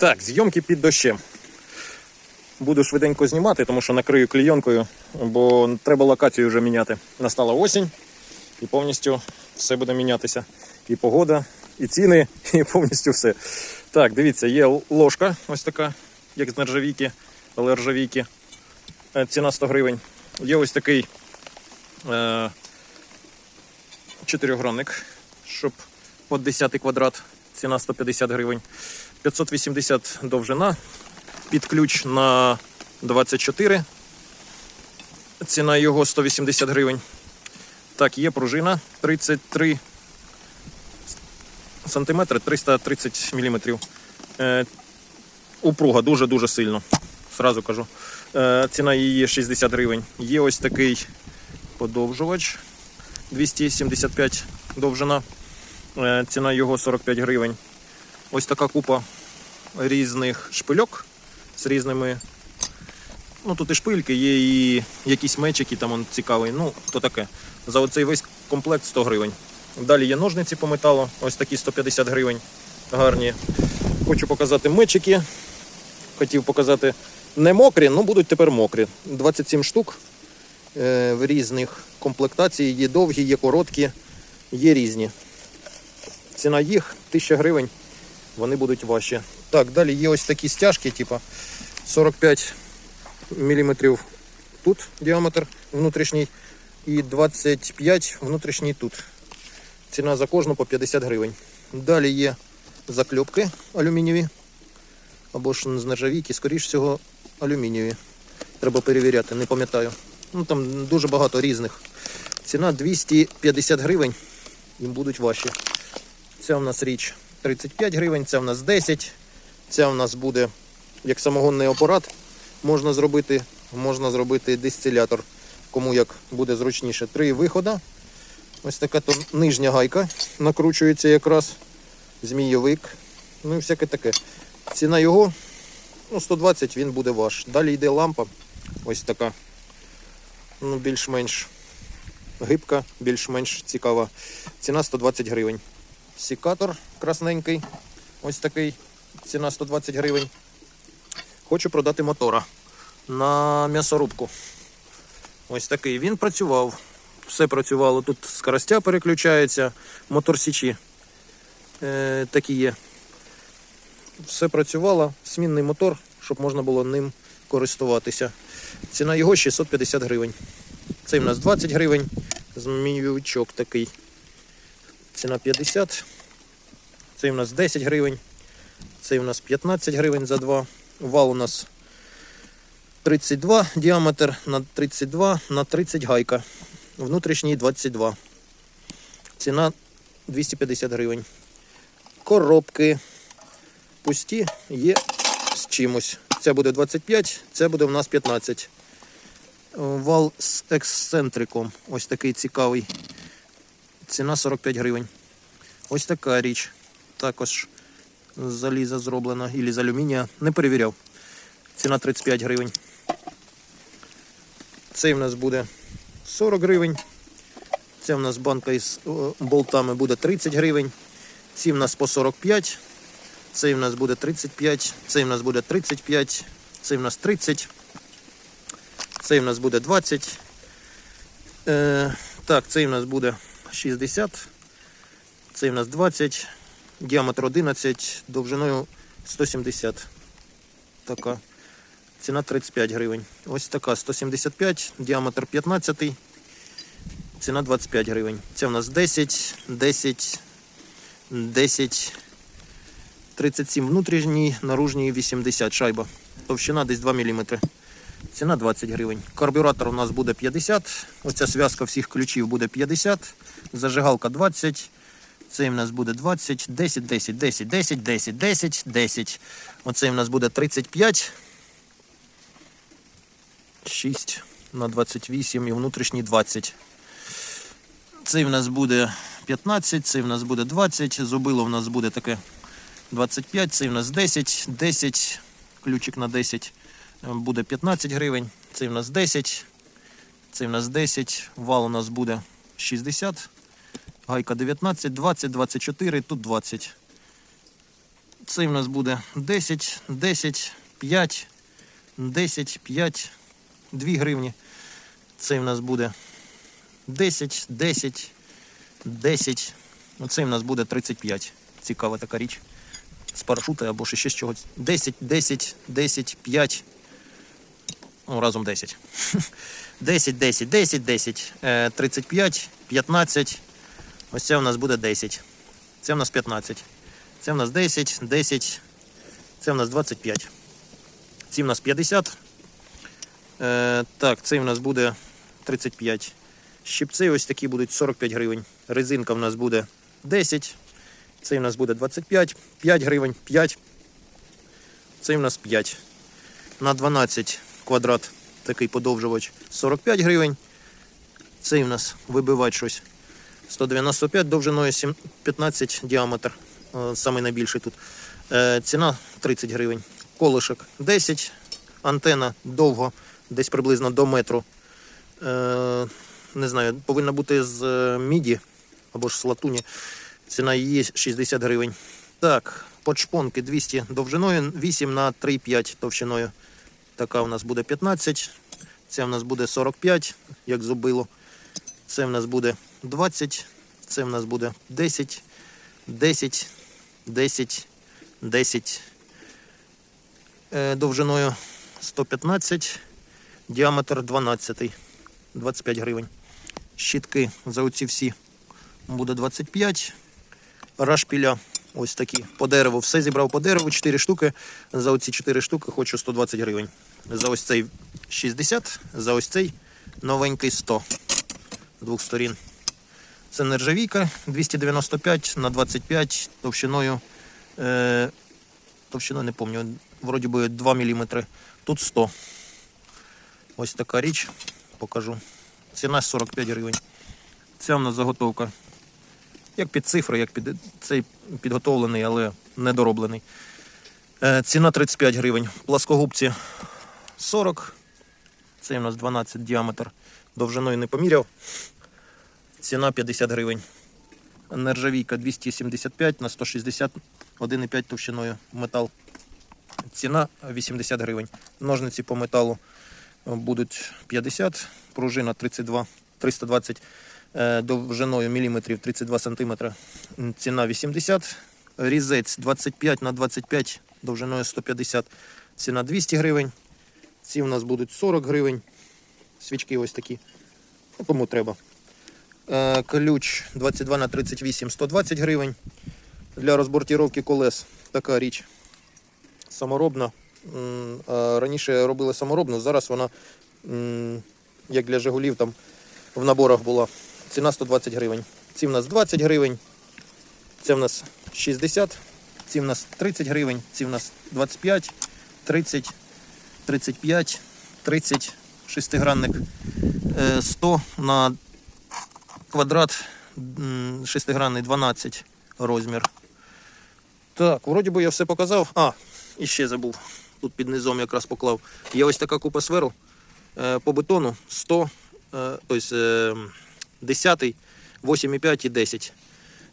Так, зйомки під дощем. Буду швиденько знімати, тому що накрию клійонкою, бо треба локацію вже міняти. Настала осінь і повністю все буде мінятися. І погода, і ціни, і повністю все. Так, дивіться, є ложка ось така, як з нержавійки, але ржавійки. Е, Ціна 100 гривень. Є ось такий е, чотирьохгранник, щоб от 10 квадрат, ціна 150 гривень. 580 довжина, під ключ на 24. Ціна його 180 гривень. Так, є пружина 33 сантиметри, 330 міліметрів. Е, упруга дуже-дуже сильно. Сразу кажу. Е, ціна її 60 гривень. Є ось такий подовжувач 275 довжина. Е, ціна його 45 гривень. Ось така купа різних шпильок з різними. Ну тут і шпильки, є і якісь мечики, там он цікавий. Ну, то таке. За оцей весь комплект 100 гривень. Далі є ножниці по металу, ось такі 150 гривень. Гарні. Хочу показати мечики. Хотів показати не мокрі, ну будуть тепер мокрі. 27 штук е, в різних комплектацій. Є довгі, є короткі, є різні. Ціна їх 1000 гривень, вони будуть важчі. Так, далі є ось такі стяжки, типу 45 мм тут діаметр внутрішній і 25 внутрішній тут. Ціна за кожну по 50 гривень. Далі є закльопки алюмінієві або ж з нержавійки, скоріш всього, алюмінієві. Треба перевіряти, не пам'ятаю. Ну там дуже багато різних. Ціна 250 гривень, їм будуть важчі. Ця в нас річ 35 гривень, ця в нас 10. Ця в нас буде як самогонний апарат. Можна зробити, можна зробити дистилятор, кому як буде зручніше. Три виходи. Ось така то нижня гайка накручується якраз. Змійовик. Ну і всяке таке. Ціна його ну, 120 він буде ваш. Далі йде лампа. Ось така. Ну, більш-менш гибка, більш-менш цікава. Ціна 120 гривень. Сікатор красненький. Ось такий. Ціна 120 гривень. Хочу продати мотора на м'ясорубку. Ось такий. Він працював. Все працювало. Тут скоростя переключається, мотор січі. Е, такі є. Все працювало. Смінний мотор, щоб можна було ним користуватися. Ціна його 650 гривень. Цей в нас 20 гривень. Змійовичок такий. Ціна 50. Цей у нас 10 гривень. Цей у нас 15 гривень за два. Вал у нас 32 діаметр на 32 на 30 гайка. Внутрішній 22. Ціна 250 гривень. Коробки пусті є з чимось. Це буде 25, це буде у нас 15. Вал з ексцентриком. Ось такий цікавий. Ціна 45 гривень. Ось така річ. Також з заліза зроблена і з алюмінія. Не перевіряв. Ціна 35 гривень. Цей в нас буде 40 гривень. Це в нас банка із болтами буде 30 гривень. Ці в нас по 45. Цей в нас буде 35. Цей в нас буде 35. Цей в нас 30. Цей в нас буде 20. Е, так, цей в нас буде 60. Цей в нас 20. Діаметр 11, довжиною 170. Така. Ціна 35 гривень. Ось така 175, діаметр 15. Ціна 25 гривень. Це в нас 10, 10, 10, 37 внутрішній, наружній 80 шайба. Товщина десь 2 мм. Ціна 20 гривень. Карбюратор у нас буде 50. Оця зв'язка всіх ключів буде 50. Зажигалка 20. Цей в нас буде 20, 10, 10, 10, 10, 10, 10, 10. Оцей в нас буде 35. 6 на 28 і внутрішній 20. Цей в нас буде 15, цей в нас буде 20, зубило в нас буде таке 25, цей в нас 10, 10, ключик на 10 е, буде 15 гривень, цей в нас 10, цей в нас 10, вал у нас буде 60, гайка 19, 20, 24, тут 20. Цей в нас буде 10, 10, 5, 10, 5, 2 гривні. Цей в нас буде 10, 10, 10. Оцей в нас буде 35. Цікава така річ. З парашути або ще з чогось. 10, 10, 10, 5. Ну, разом 10. 10, 10, 10, 10, е, 35, 15. Ось це у нас буде 10. Це у нас 15. Це у нас 10, 10. Це у нас 25. Ці у нас 50. Е, так, цей у нас буде 35. Щипці ось такі будуть 45 гривень. Резинка у нас буде 10. Цей у нас буде 25. 5 гривень. 5. Цей у нас 5. На 12 квадрат такий подовжувач 45 гривень. Цей у нас вибивач щось 195 довжиною 7, 15 діаметр. е, Самий найбільший тут. Е, Ціна 30 гривень. Колишок 10. Антена довго, десь приблизно до метру. Е, Не знаю, повинна бути з міді або ж з латуні. Ціна її 60 гривень. Так, подшпонки 200 довжиною, 8 на 3,5 товщиною. Така у нас буде 15. Це в нас буде 45, як зубило. Це в нас буде 20. Це в нас буде 10, 10, 10, 10. Е, довжиною 115, діаметр 12, 25 гривень. Щітки за оці всі буде 25. Рашпіля ось такі по дереву. Все зібрав по дереву, 4 штуки. За оці 4 штуки хочу 120 гривень. За ось цей 60, за ось цей новенький 100 з двох сторін. Це нержавійка 295 на 25 товщиною. Е, товщиною не пам'ятаю, вроді би 2 мм. Тут 100. Ось така річ. Покажу. Ціна 45 гривень. Ця в нас заготовка. Як під цифри, як під цей підготовлений, але недороблений. Е, ціна 35 гривень. Пласкогубці 40. Це у нас 12 діаметр. Довжиною не поміряв. Ціна 50 гривень. Нержавійка 275 на 160, 1,5 товщиною метал. Ціна 80 гривень. Ножниці по металу будуть 50, пружина 32, 320 е, довжиною міліметрів 32 сантиметра. М, Ціна 80. Різець 25 на 25 довжиною 150. Ціна 200 гривень. Ці у нас будуть 40 гривень. Свічки ось такі. Ну, Кому треба. Е, Ключ 22 на 38 120 гривень. Для розбортіровки колес така річ саморобна. Раніше робили саморобну, зараз вона, як для Жигулів, там в наборах була. Ціна 120 гривень. Ці в нас 20 гривень. Це в нас 60, ці в нас 30 гривень, ці в нас 25, 30, 35, 30, шестигранник, е, 100 на квадрат шестигранний 12 розмір. Так, вроді би я все показав. А, і ще забув. Тут під низом якраз поклав. Є ось така купа сверл е, по бетону 100, е, е, 10, 8,5 і 10.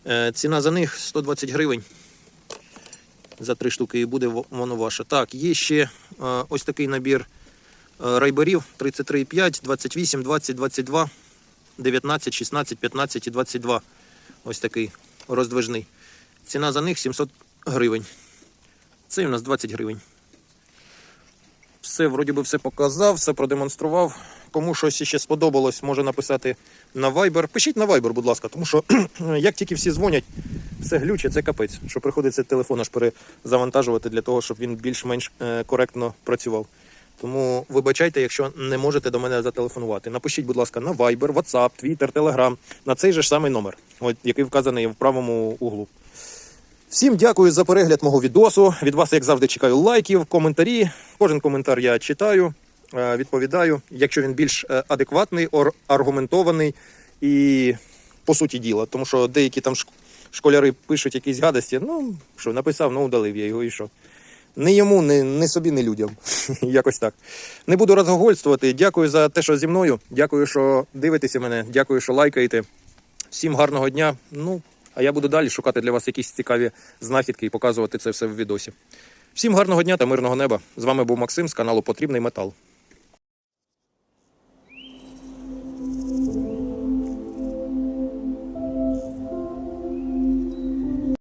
Е, ціна за них 120 гривень. За три штуки і буде воно ваше. Так, є ще е, ось такий набір е, райберів 33,5, 28, 20, 22, 19, 16, 15 і 22. Ось такий роздвижний. Ціна за них 700 гривень. Цей у нас 20 гривень. Все, вроді би, все показав, все продемонстрував. Кому щось ще сподобалось, може написати на Viber. Пишіть на Viber, будь ласка, тому що як тільки всі дзвонять, все глюче, це капець. Що приходиться телефон аж перезавантажувати для того, щоб він більш-менш е, коректно працював. Тому вибачайте, якщо не можете до мене зателефонувати. Напишіть, будь ласка, на Viber, WhatsApp, Twitter, Telegram, на цей же ж самий номер, от, який вказаний в правому углу. Всім дякую за перегляд мого відосу. Від вас, як завжди, чекаю лайків, коментарі. Кожен коментар я читаю, е, відповідаю. Якщо він більш е, адекватний, аргументований і по суті діла. Тому що деякі там школяри пишуть якісь гадості. Ну, що, написав, ну удалив я його і що. Не йому, не, не собі, не людям. Якось так. Не буду розгогольствувати. Дякую за те, що зі мною. Дякую, що дивитеся мене. Дякую, що лайкаєте. Всім гарного дня. Ну, А я буду далі шукати для вас якісь цікаві знахідки і показувати це все в відосі. Всім гарного дня та мирного неба. З вами був Максим з каналу Потрібний Метал.